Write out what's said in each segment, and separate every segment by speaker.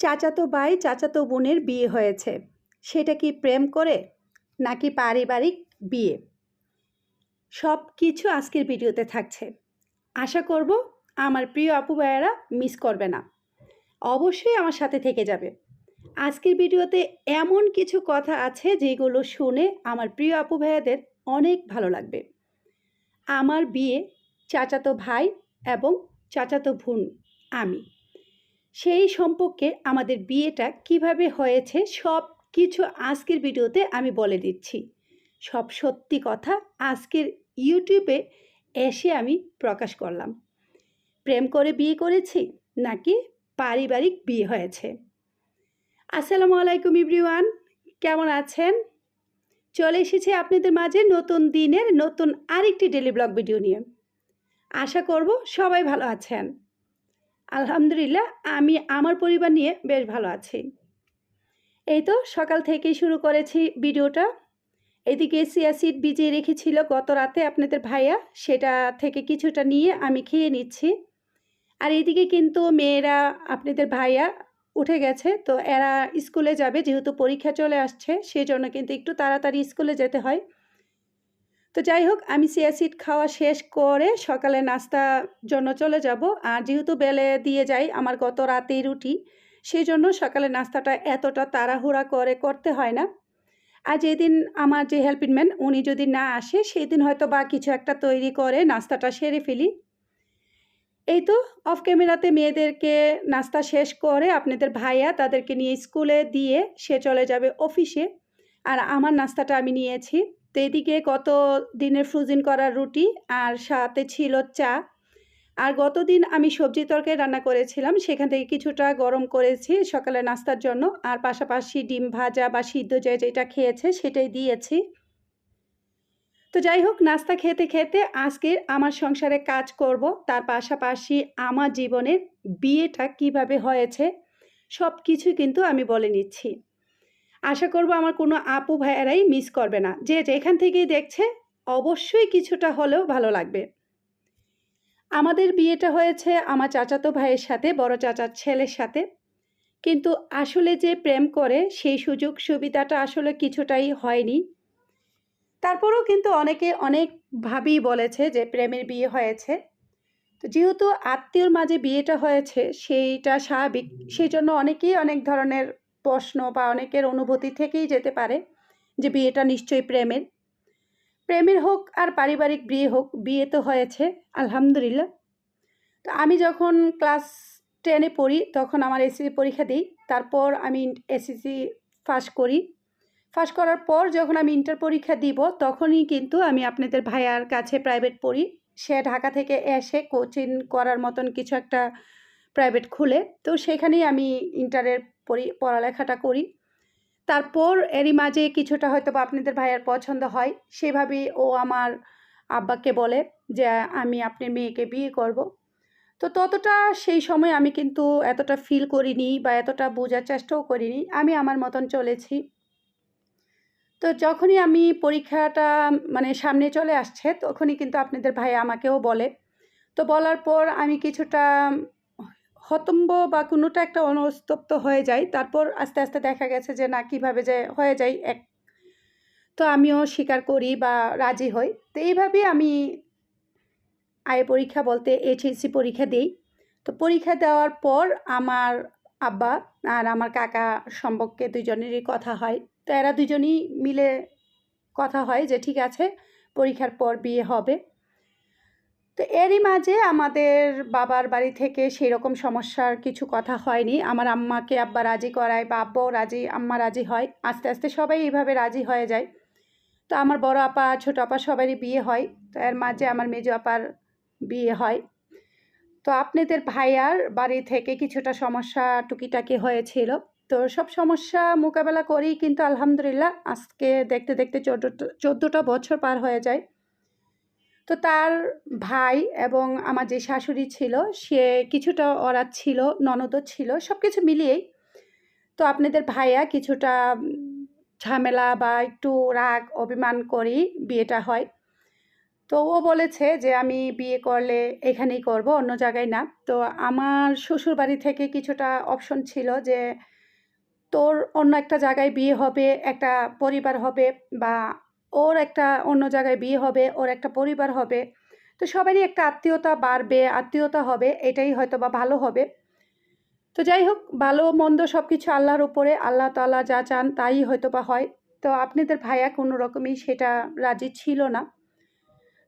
Speaker 1: চাচাতো ভাই চাচাতো বোনের বিয়ে হয়েছে। সেটা কি প্রেম করে, নাকি পারিবারিক বিয়ে? সব কিছু আজকের ভিডিওতে থাকছে। আশা করব আমার প্রিয় আপু ভাইয়েরা মিস করবে না। অবশ্যই আমার সাথে থেকে যাবে। আজকের ভিডিওতে এমন কিছু কথা আছে যেগুলো শুনে আমার প্রিয় আপু ভাইয়াদের অনেক ভালো লাগবে। আমার বিয়ে চাচাতো ভাই এবং চাচাতো বোন, আমি। সেই সম্পর্কে আমাদের বিয়েটা কীভাবে হয়েছে সব কিছু আজকের ভিডিওতে আমি বলে দিচ্ছি। সব সত্যি কথা আজকের ইউটিউবে এসে আমি প্রকাশ করলাম। প্রেম করে বিয়ে করেছি নাকি পারিবারিক বিয়ে হয়েছে? আসসালামু আলাইকুম ইব্রিওয়ান কেমন আছেন? চলে এসেছি আপনাদের মাঝে নতুন দিনের নতুন আরেকটি ডেলি ব্লগ ভিডিও নিয়ে। আশা করব সবাই ভালো আছেন। আলহামদুলিল্লাহ, আমি আমার পরিবার নিয়ে বেশ ভালো আছি। এই তো সকাল থেকেই শুরু করেছি ভিডিওটা। এদিকে সিয়াসিড ভিজিয়ে রেখেছিল গত রাতে আপনাদের ভাইয়া, সেটা থেকে কিছুটা নিয়ে আমি খেয়ে নিচ্ছি। আর এদিকে কিন্তু মেয়েরা, আপনাদের ভাইয়া উঠে গেছে, তো এরা স্কুলে যাবে, যেহেতু পরীক্ষা চলে আসছে সেই জন্য কিন্তু একটু তাড়াতাড়ি স্কুলে যেতে হয়। তো যাই হোক আমি সিয়াসিড খাওয়া শেষ করে সকালে নাস্তার জন্য চলে যাব। আর যেহেতু বেলে দিয়ে যাই আমার গত রাতেই রুটি সেই জন্য সকালে নাস্তাটা এতটা তাড়াহুড়া করে করতে হয় না। আর যেদিন আমার যে হেল্পিং ম্যান উনি যদি না আসে সেই দিন হয়তো বা কিছু একটা তৈরি করে নাস্তাটা সেরে ফেলি। এই তো অফ ক্যামেরাতে মেয়েদেরকে নাস্তা শেষ করে আপনাদের ভাইয়া তাদেরকে নিয়ে স্কুলে দিয়ে সে চলে যাবে অফিসে আর আমার নাস্তাটা আমি নিয়েছি। তো এদিকে গত দিনের ফ্রোজিন করা রুটি আর সাথে ছিল চা। আর গতদিন আমি সবজি তরকারি রান্না করেছিলাম, সেখান থেকে কিছুটা গরম করেছি সকালে নাস্তার জন্য। আর পাশাপাশি ডিম ভাজা বা সিদ্ধ যে যেটা খেয়েছে সেটাই দিয়েছি। তো যাই হোক, নাস্তা খেতে খেতে আজকে আমার সংসারে কাজ করব। তার পাশাপাশি আমার জীবনের বিয়েটা কীভাবে হয়েছে সব কিছু কিন্তু আমি বলে নিচ্ছি। আশা করব আমার কোনো আপু ভাইয়েরাই মিস করবে না। যে যেখান থেকেই দেখছে, অবশ্যই কিছুটা হলেও ভালো লাগবে। আমাদের বিয়েটা হয়েছে আমার চাচাতো ভাইয়ের সাথে, বড় চাচার ছেলের সাথে। কিন্তু আসলে যে প্রেম করে, সেই সুযোগ সুবিধাটা আসলে কিছুটাই হয়নি। তারপরেও কিন্তু অনেকে অনেক অনেকভাবেই বলেছে যে প্রেমের বিয়ে হয়েছে। তো যেহেতু আত্মীয়র মাঝে বিয়েটা হয়েছে, সেইটা স্বাভাবিক। সেই জন্য অনেকেই অনেক ধরনের প্রশ্ন বা অনেকের অনুভূতি থেকেই যেতে পারে যে বিয়েটা নিশ্চয়ই প্রেমের। প্রেমের হোক আর পারিবারিক বিয়ে হোক, বিয়ে তো হয়েছে, আলহামদুলিল্লাহ। তো আমি যখন ক্লাস টেনে পড়ি, তখন আমার এসএসসি পরীক্ষা দিই, তারপর আমি এসএসসি পাস করি। পাস করার পর যখন আমি ইন্টার পরীক্ষা দিব, তখনই কিন্তু আমি আপনাদের ভাইয়ার কাছে প্রাইভেট পড়ি। সে ঢাকা থেকে এসে কোচিং করার মতন কিছু একটা প্রাইভেট খুলে। তো সেখানেই আমি ইন্টারের পড়ি, পড়ালেখাটা করি। তারপর এরই মাঝে কিছুটা হয়তো বা আপনাদের ভাইয়ার পছন্দ হয়, সেভাবেই ও আমার আব্বাকে বলে যে, আমি আপনার মেয়েকে বিয়ে করব। তো ততটা সেই সময় আমি কিন্তু এতটা ফিল করিনি বা এতটা বোঝার চেষ্টাও করিনি, আমি আমার মতন চলেছি। তো যখনই আমি পরীক্ষাটা মানে সামনে চলে আসছে, তখনই কিন্তু আপনাদের ভাই আমাকেও বলে। তো বলার পর আমি কিছুটা হতম্ব বা কোনোটা একটা অনুস্তপ্ত হয়ে যায়। তারপর আস্তে আস্তে দেখা গেছে যে, না, কীভাবে যে হয়ে যায়, এক তো আমিও স্বীকার করি বা রাজি হই। তো এইভাবেই আমি আয় পরীক্ষা বলতে এইচএসসি পরীক্ষা দিই। তো পরীক্ষা দেওয়ার পর আমার আব্বা আর আমার কাকা সম্পর্কে দুজনেরই কথা হয়। তো এরা দুজনই মিলে কথা হয় যে, ঠিক আছে, পরীক্ষার পর বিয়ে হবে। তো এরই মাঝে আমাদের বাবার বাড়ি থেকে সেই রকম সমস্যার কিছু কথা হয়নি। আমার আম্মাকে আব্বা রাজি করায় বা আব্বাও রাজি, আম্মা রাজি হয়। আস্তে আস্তে সবাই এইভাবে রাজি হয়ে যায়। তো আমার বড় আপা, ছোটো আপা সবারই বিয়ে হয়। তো এর মাঝে আমার মেজো আপার বিয়ে হয়। তো আপনাদের ভাইয়ার বাড়ি থেকে কিছুটা সমস্যা টুকিটাকি হয়েছিল। তো সব সমস্যা মোকাবেলা করেই কিন্তু আলহামদুলিল্লাহ আজকে দেখতে দেখতে চোদ্দোটা চোদ্দোটা বছর পার হয়ে যায়। তো তার ভাই এবং আমার যে শাশুড়ি ছিল, সে কিছুটা অরাত ছিল ননদও ছিল সব কিছু মিলিয়েই। তো আপনাদের ভাইয়া কিছুটা ঝামেলা বা একটু রাগ, অভিমান করেই বিয়েটা হয়। তো ও বলেছে যে, আমি বিয়ে করলে এখানেই করব, অন্য জায়গায় না। তো আমার শ্বশুরবাড়ি থেকে কিছুটা অপশন ছিল যে, তোর অন্য একটা জায়গায় বিয়ে হবে, একটা পরিবার হবে বা ওর একটা অন্য জায়গায় বিয়ে হবে, ওর একটা পরিবার হবে। তো সবারই একটা আত্মীয়তা বাড়বে, আত্মীয়তা হবে, এটাই হয়তো বা ভালো হবে। তো যাই হোক, ভালো, মন্দ সব কিছু আল্লাহর উপরে, আল্লাহ তাআলা যা চান তাই হয়তো বা হয়। তো আপনাদের ভাইয়া কোনো রকমই সেটা রাজি ছিল না।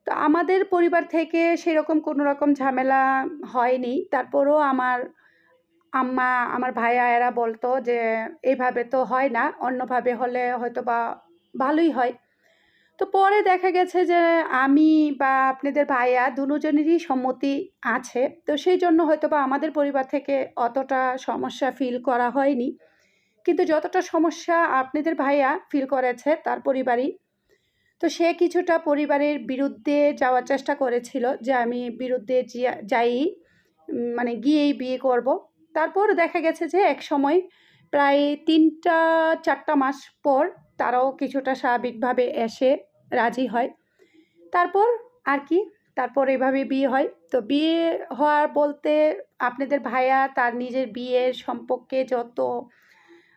Speaker 1: তো আমাদের পরিবার থেকে সেরকম কোনো রকম ঝামেলা হয়নি। তারপরও আমার আম্মা, আমার ভাইয়া এরা বলতো যে এইভাবে তো হয় না, অন্যভাবে হলে হয়তো বা ভালোই হয়। তো পরে দেখা গেছে যে আমি বা আপনাদের ভাইয়া দুজনেরই সম্মতি আছে। তো সেই জন্য হয়তো বা আমাদের পরিবার থেকে অতটা সমস্যা ফিল করা হয়নি। কিন্তু যতটা সমস্যা আপনাদের ভাইয়া ফিল করেছে তার পরিবারই। তো সে কিছুটা পরিবারের বিরুদ্ধে যাওয়ার চেষ্টা করেছিল যে আমি বিরুদ্ধে যাই মানে গিয়েই বিয়ে করব। তারপর দেখা গেছে যে এক সময় প্রায় তিনটা, চারটা মাস পর তারাও কিছুটা স্বাভাবিকভাবে এসে রাজি হয়। তারপর আর কি, তারপর এভাবে বিয়ে হয়। তো বিয়ে হওয়ার বলতে আপনাদের ভাইয়া তার নিজের বিয়ের সম্পর্কে যত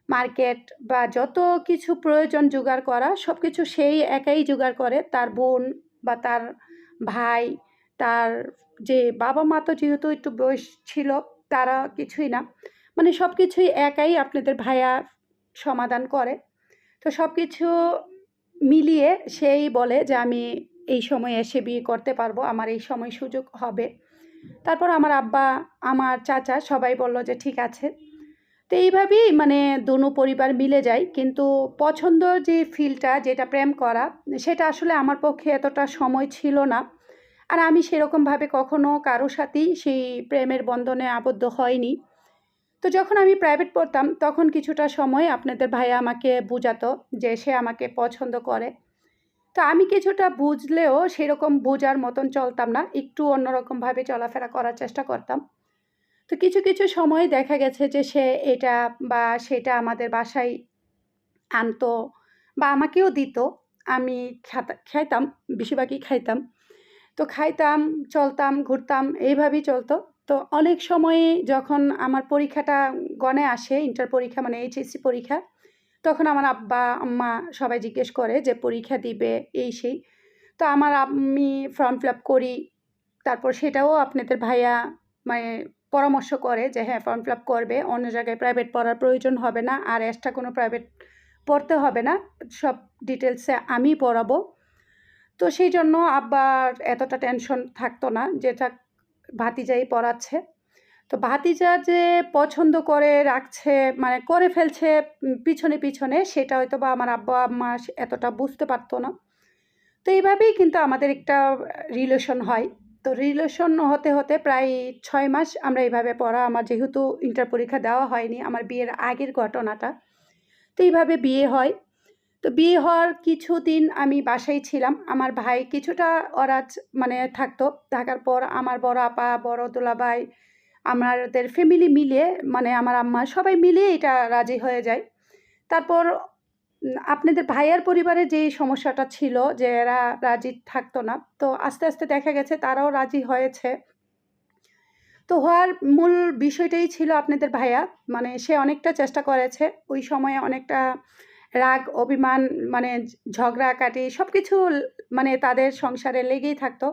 Speaker 1: মার্কেট বা যত কিছু প্রয়োজন জোগাড় করা সব কিছু সেই একাই জোগাড় করে। তার বোন বা তার ভাই, তার যে বাবা মা তো যেহেতু একটু বয়স ছিল, তারা কিছুই না। মানে সব কিছুই একাই আপনাদের ভাইয়া সমাধান করে। তো সব কিছু মিলিয়ে সেই বলে যে আমি এই সময় এসে বিয়ে করতে পারব, আমার এই সময় সুযোগ হবে। তারপর আমার আব্বা, আমার চাচা সবাই বলল যে ঠিক আছে। তো এইভাবেই মানে দোনো পরিবার মিলে যায়। কিন্তু পছন্দ যে ফিলটা, যেটা প্রেম করা, সেটা আসলে আমার পক্ষে এতটা সময় ছিল না। আর আমি সেরকমভাবে কখনো কারও সাথেই সেই প্রেমের বন্ধনে আবদ্ধ হয়নি। তো যখন আমি প্রাইভেট পড়তাম, তখন কিছুটা সময় আপনাদের ভাইয়া আমাকে বোঝাতো যে সে আমাকে পছন্দ করে। তো আমি কিছুটা বুঝলেও সেরকম বোঝার মতন চলতাম না, একটু অন্যরকমভাবে চলাফেরা করার চেষ্টা করতাম। তো কিছু কিছু সময় দেখা গেছে যে সে এটা বা সেটা আমাদের বাসায় আনতো বা আমাকেও দিত। আমি খাতা, খাইতাম, বেশিরভাগই খাইতাম। তো খাইতাম, চলতাম, ঘুরতাম, এইভাবেই চলতো। তো অনেক সময়ে যখন আমার পরীক্ষাটা গণে আসে ইন্টার পরীক্ষা মানে এইচএসসি পরীক্ষা, তখন আমার আব্বা, আম্মা সবাই জিজ্ঞেস করে যে পরীক্ষা দিবে এই সেই। তো আমার আমি ফর্ম ফিল আপ করি, তারপর সেটাও আপনাদের ভাইয়া মানে পরামর্শ করে যে হ্যাঁ ফর্ম ফিল আপ করবে, অন্য জায়গায় প্রাইভেট পড়ার প্রয়োজন হবে না, আর এক্সট্রা কোনো প্রাইভেট পড়তে হবে না, সব ডিটেলসে আমি পড়াবো। তো সেই জন্য আব্বার এতটা টেনশন থাকতো না, যেটা ভাতিজাই পড়াচ্ছে তো ভাতিজা যে পছন্দ করে রাখছে মানে করে ফেলছে পিছনে পিছনে, সেটা হয়তো বা আমার আব্বা আম্মা এতটা বুঝতে পারতো না। তো এইভাবেই কিন্তু আমাদের একটা রিলেশন হয়। তো রিলেশন হতে হতে প্রায় ছয় মাস আমরা এইভাবে পড়া, আমার যেহেতু ইন্টার পরীক্ষা দেওয়া হয়নি, আমার বিয়ের আগের ঘটনাটা। তো এইভাবে বিয়ে হয়। তো বিয়ে হওয়ার কিছুদিন আমি বাসায় ছিলাম। আমার ভাই কিছুটা অরাজ মানে থাকতো। থাকার পর আমার বড় আপা, বড় দুলাভাই, আমাদের ফ্যামিলি মিলিয়ে মানে আমার আম্মা সবাই মিলিয়ে এটা রাজি হয়ে যায়। তারপর আপনাদের ভাইয়ার পরিবারে যেই সমস্যাটা ছিল যে এরা রাজি থাকতো না, তো আস্তে আস্তে দেখা গেছে তারাও রাজি হয়েছে। তো হওয়ার মূল বিষয়টাই ছিল আপনাদের ভাইয়া। মানে সে অনেকটা চেষ্টা করেছে। ওই সময়ে অনেকটা রাগ, অভিমান মানে ঝগড়াকাটি সব কিছু মানে তাদের সংসারে লেগেই থাকতো।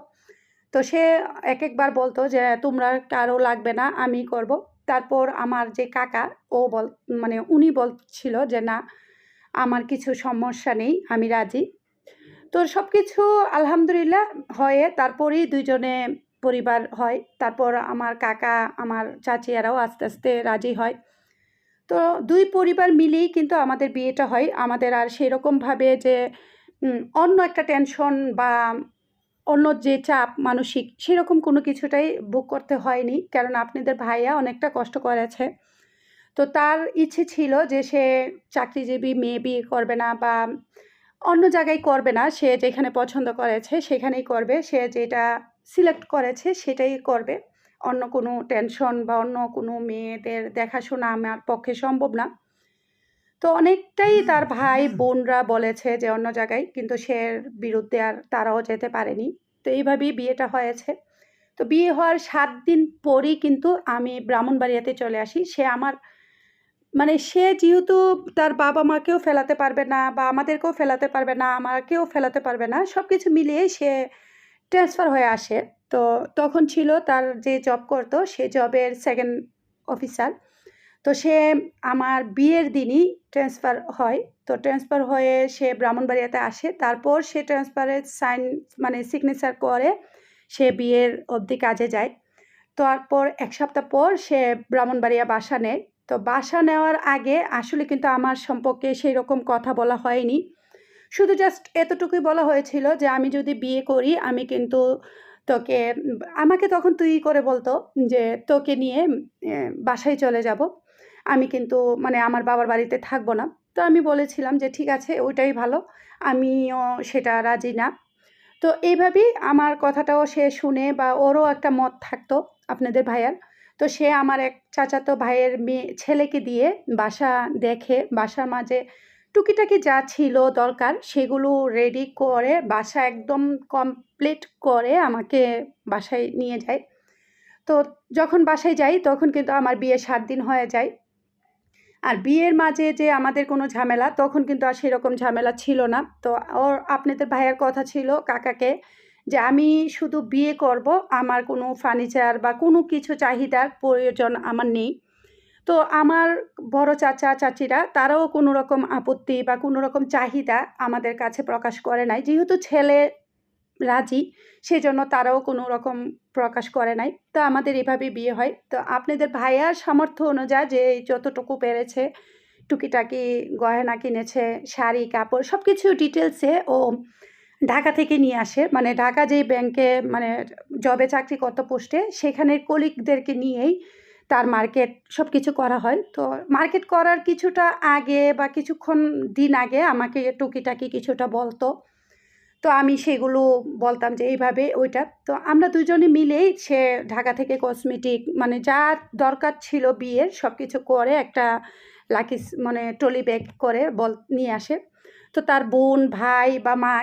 Speaker 1: তো সে এক একবার বলতো যে, তোমরা কারও লাগবে না, আমি করব। তারপর আমার যে কাকা, ও বল মানে উনি বলছিল যে, না, আমার কিছু সমস্যা নেই, আমি রাজি। তো সব কিছু আলহামদুলিল্লাহ হয়ে তারপরেই দুইজনে পরিবার হয়। তারপর আমার কাকা, আমার চাচিয়ারাও আস্তে আস্তে রাজি হয়। তো দুই পরিবার মিলেই কিন্তু আমাদের বিয়েটা হয়। আমাদের আর সেরকমভাবে যে অন্য একটা টেনশন বা অন্য যে চাপ মানসিক সেরকম কোনো কিছুটাই বুক করতে হয়নি। কারণ আপনাদের ভাইয়া অনেকটা কষ্ট করেছে। তো তার ইচ্ছে ছিল যে সে চাকরিজীবী, মেয়ে বিয়ে করবে না বা অন্য জায়গায় করবে না। সে যেখানে পছন্দ করেছে সেখানেই করবে। সে যেটা সিলেক্ট করেছে সেটাই করবে। অন্য কোনো টেনশন বা অন্য কোনো মেয়েদের দেখাশোনা আমার পক্ষে সম্ভব না। তো অনেকটাই তার ভাই বোনরা বলেছে যে অন্য জায়গায় কিন্তু সে বিরুদ্ধে আর তারাও যেতে পারেনি। তো এইভাবেই বিয়েটা হয়েছে। তো বিয়ে হওয়ার সাত দিন পরই কিন্তু আমি ব্রাহ্মণবাড়িয়াতে চলে আসি। সে আমার মানে সে যেহেতু তার বাবা মাকেও ফেলাতে পারবে না বা আমাদেরকেও ফেলাতে পারবে না আমাকেও ফেলাতে পারবে না সব কিছু মিলিয়ে সে ট্রান্সফার হয়ে আসে। তো তখন ছিল তার যে জব করতো, সে জবের সেকেন্ড অফিসার তো সে আমার বিয়ের দিনই ট্রান্সফার হয়। তো ট্রান্সফার হয়ে সে ব্রাহ্মণবাড়িয়াতে আসে। তারপর সে ট্রান্সফারের সাইন মানে সিগনেচার করে সে বিয়ের অবধি কাজে যায়। তারপর এক সপ্তাহ পর সে ব্রাহ্মণবাড়িয়া বাসা নেয়। তো বাসা নেওয়ার আগে আসলে কিন্তু আমার সম্পর্কে সেই রকম কথা বলা হয়নি। শুধু জাস্ট এতটুকুই বলা হয়েছিল যে আমি যদি বিয়ে করি, আমি কিন্তু তোকে, আমাকে তখন তুই করে বলতো যে, তোকে নিয়ে বাসায় চলে যাব। আমি কিন্তু মানে আমার বাবার বাড়িতে থাকব না। তো আমি বলেছিলাম যে, ঠিক আছে, ওইটাই ভালো। আমিও সেটা রাজি না। তো এইভাবেই আমার কথাটাও সে শুনে বা ওরও একটা মত থাকতো আপনাদের ভাইয়ার। তো সে আমার এক চাচাতো ভাইয়ের মেয়ে, ছেলেকে দিয়ে বাসা দেখে, বাসার মাঝে টুকিটাকি যা ছিল দরকার সেগুলো রেডি করে বাসা একদম কমপ্লিট করে আমাকে বাসায় নিয়ে যায়। তো যখন বাসায় যাই তখন কিন্তু আমার বিয়ে সাত দিন হয়ে যায়। আর বিয়ের মাঝে যে আমাদের কোনো ঝামেলা তখন কিন্তু আর সেরকম ঝামেলা ছিল না। তো ওর আপনাদের ভাইয়ের কথা ছিল কাকাকে যে আমি শুধু বিয়ে করব, আমার কোনো ফার্নিচার বা কোনো কিছু চাহিদার প্রয়োজন আমার নেই। তো আমার বড় চাচা, চাচিরা তারাও কোনো রকম আপত্তি বা কোনো রকম চাহিদা আমাদের কাছে প্রকাশ করে নাই। যেহেতু ছেলে রাজি, সেজন্য তারাও কোনো রকম প্রকাশ করে নাই। তো আমাদের এভাবে বিয়ে হয়। তো আপনাদের ভাইয়ার সামর্থ্য অনুযায়ী যে যতটুকু পেরেছে, টুকিটাকি গয়না কিনেছে, শাড়ি, কাপড় সব কিছু ডিটেলসে ও ঢাকা থেকে নিয়ে আসে। মানে ঢাকা যেই ব্যাংকে মানে জবে চাকরি কত পোস্টে সেখানের কলিগদেরকে নিয়েই তার মার্কেট সব কিছু করা হয়। তো মার্কেট করার কিছুটা আগে বা কিছুক্ষণ দিন আগে আমাকে টুকিটাকি কিছুটা বলতো। তো আমি সেগুলো বলতাম যে, এইভাবে ওইটা। তো আমরা দুজনে মিলেই সে ঢাকা থেকে কসমেটিক মানে যা দরকার ছিল বিয়ের সব কিছু করে একটা লাকি মানে ট্রলি ব্যাগ করে বল, নিয়ে আসে। তো তার বোন, ভাই বা মা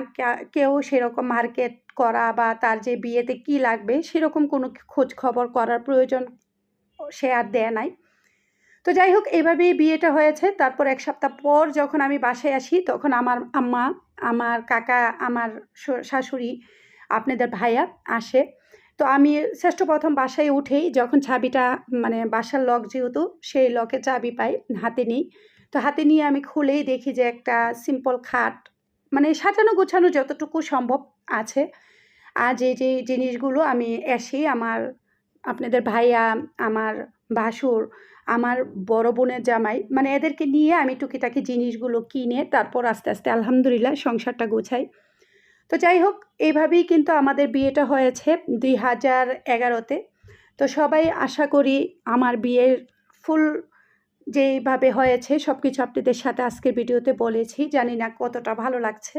Speaker 1: কেউ সেরকম মার্কেট করা বা তার যে বিয়েতে কি লাগবে সেরকম কোনো খোঁজ খবর করার প্রয়োজন সে আর দেয় নাই। তো যাই হোক, এভাবেই বিয়েটা হয়েছে। তারপর এক সপ্তাহ পর যখন আমি বাসায় আসি, তখন আমার আম্মা, আমার কাকা, আমার শাশুড়ি, আপনাদের ভাইয়া আসে। তো আমি শ্রেষ্ঠ প্রথম বাসায় উঠেই যখন চাবিটা মানে বাসার লক যেহেতু, সেই লকে চাবি পাই, হাতে নিই। তো হাতে নিয়ে আমি খুলেই দেখি যে একটা সিম্পল খাট মানে সাজানো গোছানো যতটুকু সম্ভব আছে। আর যে যে জিনিসগুলো আমি এসি, আমার আপনাদের ভাইয়া, আমার ভাসুর, আমার বড় বোনের জামাই মানে এদেরকে নিয়ে আমি টুকিটাকি জিনিসগুলো কিনে তারপর আস্তে আস্তে আলহামদুলিল্লাহ সংসারটা গোছাই। তো যাই হোক এইভাবেই কিন্তু আমাদের বিয়েটা হয়েছে দুই হাজার এগারোতে। তো সবাই আশা করি আমার বিয়ের ফুল যেইভাবে হয়েছে সব কিছু আপনাদের সাথে আজকের ভিডিওতে বলেছি, জানি না কতটা ভালো লাগছে।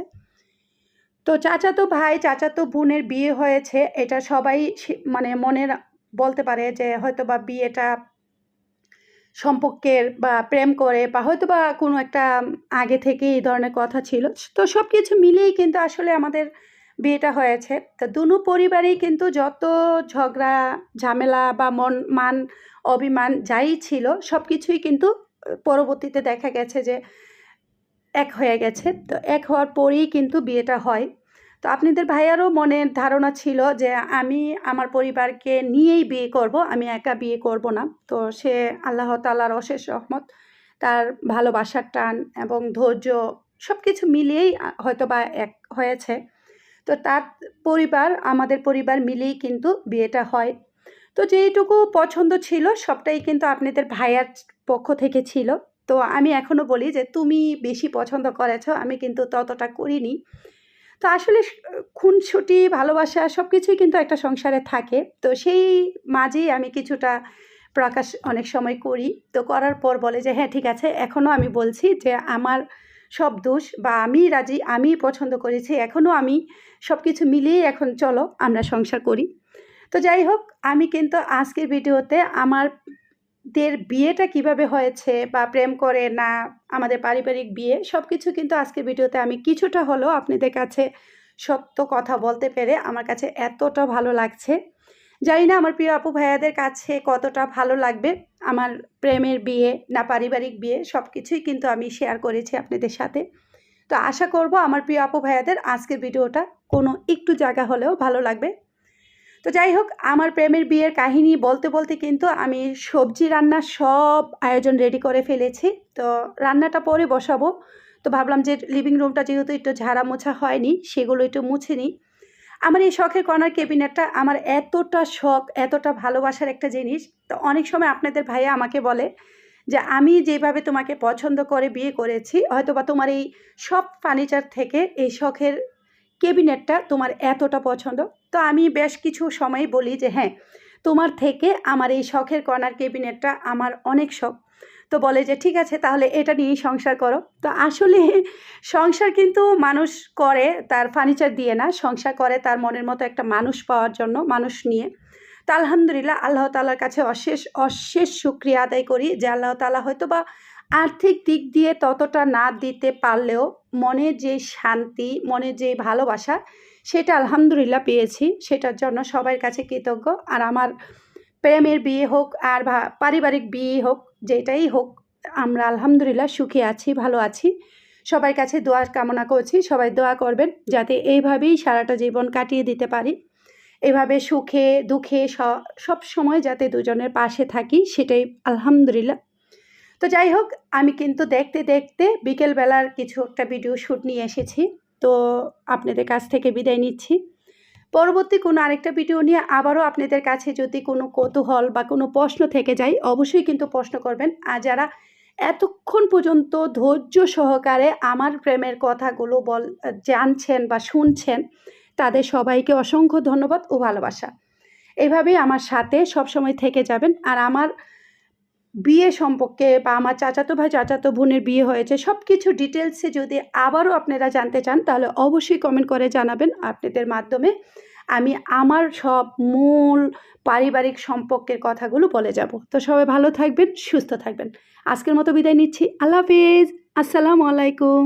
Speaker 1: তো চাচাতো ভাই, চাচাতো বোনের বিয়ে হয়েছে, এটা সবাই মানে মনের বলতে পারে যে হয়তো বা বিয়েটা সম্পর্কের বা প্রেম করে বা হয়তো বা কোনো একটা আগে থেকে এই ধরনের কথা ছিল। তো সব কিছু মিলিয়েই কিন্তু আসলে আমাদের বিয়েটা হয়েছে। তো দুনো পরিবারেই কিন্তু যত ঝগড়া, ঝামেলা বা মন, মান, অভিমান যাই ছিল সব কিছুই কিন্তু পরবর্তীতে দেখা গেছে যে এক হয়ে গেছে। তো এক হওয়ার পরেই কিন্তু বিয়েটা হয়। তো আপনাদের ভাইয়ারও মনের ধারণা ছিল যে আমি আমার পরিবারকে নিয়েই বিয়ে করব, আমি একা বিয়ে করব না। তো সে আল্লাহ তালার অশেষ রহমত, তার ভালোবাসার টান এবং ধৈর্য সব কিছু মিলিয়েই হয়তো বা এক হয়েছে। তো তার পরিবার, আমাদের পরিবার মিলেই কিন্তু বিয়েটা হয়। তো যেইটুকু পছন্দ ছিল সবটাই কিন্তু আপনাদের ভাইয়ার পক্ষ থেকে ছিল। তো আমি এখনও বলি যে, তুমি বেশি পছন্দ করেছ, আমি কিন্তু ততটা করিনি। তো আসলে খুনসুটি, ভালোবাসা সব কিছুই কিন্তু একটা সংসারে থাকে। তো সেই মাঝেই আমি কিছুটা প্রকাশ অনেক সময় করি। তো করার পর বলে যে হ্যাঁ ঠিক আছে, এখনও আমি বলছি যে, আমার সব দোষ বা আমি রাজি, আমি পছন্দ করেছি, এখনও আমি সব কিছু মিলিয়ে এখন চলো, আমরা সংসার করি। তো যাই হোক, আমি কিন্তু আজকের ভিডিওতে আমার দের বিয়েটা কীভাবে হয়েছে বা প্রেম করে না আমাদের পারিবারিক বিয়ে সব কিছু কিন্তু আজকের ভিডিওতে আমি কিছুটা হলেও আপনাদের কাছে সত্য কথা বলতে পেরে আমার কাছে এতটা ভালো লাগছে। জানি না আমার প্রিয় আপু ভাইয়াদের কাছে কতটা ভালো লাগবে। আমার প্রেমের বিয়ে না পারিবারিক বিয়ে সব কিছুই কিন্তু আমি শেয়ার করেছি আপনাদের সাথে। তো আশা করব আমার প্রিয় আপু ভাইয়াদের আজকের ভিডিওটা কোনো একটু জায়গা হলেও ভালো লাগবে। তো যাই হোক, আমার প্রেমের বিয়ের কাহিনী বলতে বলতে কিন্তু আমি সবজি রান্নার সব আয়োজন রেডি করে ফেলেছি। তো রান্নাটা পরে বসাবো। তো ভাবলাম যে লিভিং রুমটা যেহেতু একটু ঝাড়া মোছা হয়নি, সেগুলো একটু মুছে নিই। আমার এই শখের কর্নার কেবিনেটটা আমার এতটা শখ, এতটা ভালোবাসার একটা জিনিস। তো অনেক সময় আপনাদের ভাইয়া আমাকে বলে যে, আমি যেভাবে তোমাকে পছন্দ করে বিয়ে করেছি হয়তো বা তোমার এই সব ফার্নিচার থেকে এই শখের কেবিনেটটা তোমার এতটা পছন্দ? তো আমি বেশ কিছু সময় বলি যে হ্যাঁ তোমার থেকে আমার এই শখের কর্নার কেবিনেটটা আমার অনেক শখ। তো বলে যে ঠিক আছে, তাহলে এটা নিয়েই সংসার করো। তো আসলে সংসার কিন্তু মানুষ করে, তার ফার্নিচার দিয়ে না, সংসার করে তার মনের মতো একটা মানুষ পাওয়ার জন্য, মানুষ নিয়ে। তো আলহামদুলিল্লাহ আল্লাহ তালার কাছে অশেষ অশেষ শুক্রিয়া আদায় করি যে আল্লাহ তালা হয়তো বা আর্থিক দিক দিয়ে ততটা না দিতে পারলেও মনে যে শান্তি, মনে যে ভালোবাসা, সেটা আলহামদুলিল্লাহ পেয়েছি। সেটার জন্য সবার কাছে কৃতজ্ঞ। আর আমার প্রেমের বিয়ে হোক আর পারিবারিক বিয়ে হোক, যেটাই হোক, আমরা আলহামদুলিল্লাহ সুখী আছি, ভালো আছি। সবার কাছে দোয়া কামনা করছি, সবাই দোয়া করবেন যাতে এইভাবেই সারাটা জীবন কাটিয়ে দিতে পারি। এভাবে সুখে, দুঃখে সব সময় যাতে দুজনের পাশে থাকি, সেটাই আলহামদুলিল্লাহ তো যাই হোক, আমি কিন্তু দেখতে দেখতে বিকেলবেলার কিছু একটা ভিডিও শ্যুট নিয়ে এসেছি। তো আপনাদের কাছ থেকে বিদায় নিচ্ছি। পরবর্তী কোনো আরেকটা ভিডিও নিয়ে আবারও আপনাদের কাছে যদি কোনো কৌতূহল বা কোনো প্রশ্ন থেকে যায়, অবশ্যই কিন্তু প্রশ্ন করবেন। আর যারা এতক্ষণ পর্যন্ত ধৈর্য সহকারে আমার প্রেমের কথাগুলো বল, জানছেন বা শুনছেন, তাদের সবাইকে অসংখ্য ধন্যবাদ ও ভালোবাসা। এভাবেই আমার সাথে সবসময় থেকে যাবেন। আর আমার বিয়ে সম্পর্কে বা আমার চাচাতো ভাই, চাচাতো বোনের বিয়ে হয়েছে সব কিছু ডিটেলসে যদি আবারও আপনারা জানতে চান, তাহলে অবশ্যই কমেন্ট করে জানাবেন। আপনাদের মাধ্যমে আমি আমার সব মূল পারিবারিক সম্পর্কের কথাগুলো বলে যাব। তো সবাই ভালো থাকবেন, সুস্থ থাকবেন। আজকের মতো বিদায় নিচ্ছি। আল্লাহ হাফিজ। আসসালামু আলাইকুম।